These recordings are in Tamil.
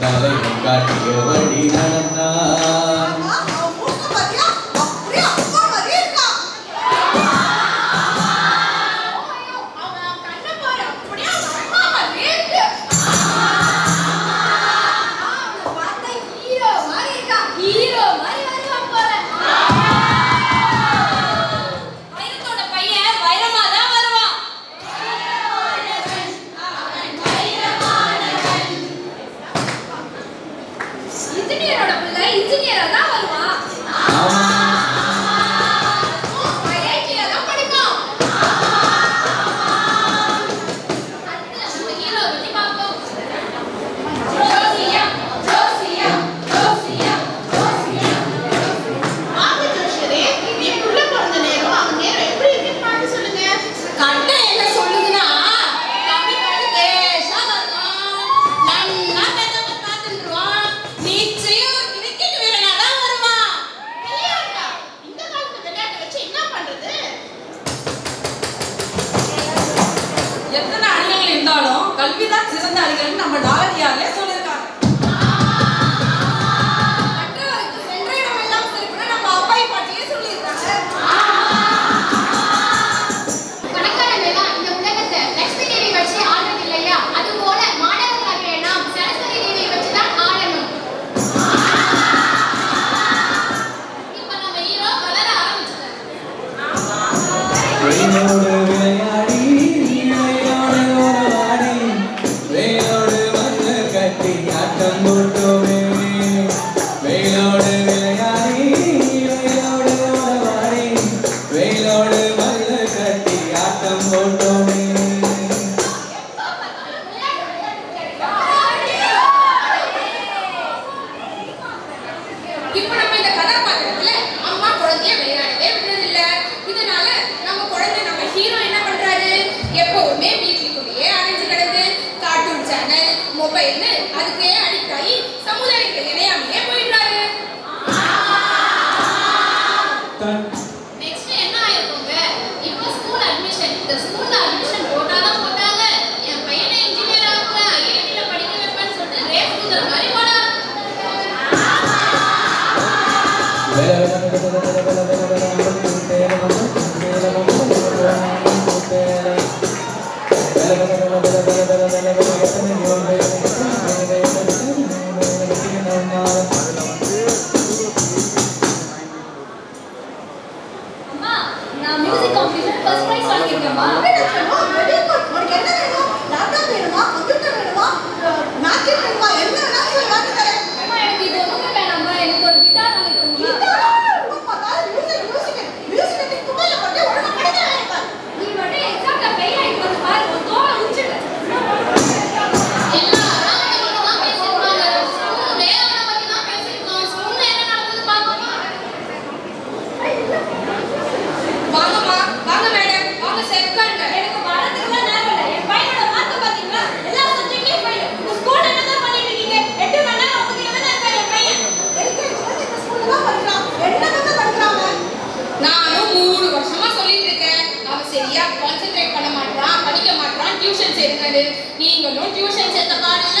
தவம் காட்டியபடி நடந்தார். இருந்தாலும் கல்வி தான் சிறந்த அறிகள் நம்ம டாலர் யாரிலே சொல்லி மயிலோடு நம்ம இந்த கதாபாத்திரத்துல அம்மா குழந்தைய விளையாடவே இதனால நம்ம குழந்தை நம்ம ஹீரோ என்ன பண்றாரு? எப்பவுமே வீட்டுக்குள்ளேயே அடைஞ்சு கிடந்து கார்ட்டூன் சேனல் மொபைல்னு அதுக்கே அடிக்ட் ஆகி சமுதாயத்தை இணையாம Gracias. நீங்களும் டியூஷன் சேர்த்த பாருங்க.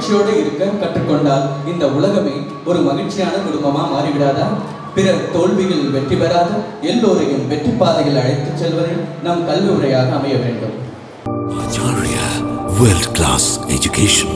மகிழ்ச்சியோடு இருக்க கற்றுக்கொண்டால் இந்த உலகமே ஒரு மகிழ்ச்சியான குடும்பமா மாறிவிடாதா பிறர் தோல்வியில் வெற்றி பெறாத எல்லோரையும் வெற்றி பாதையில் அழைத்துச் செல்வதில் நம் கல்வி உரையாக அமைய வேண்டும் Acharya World Class Education.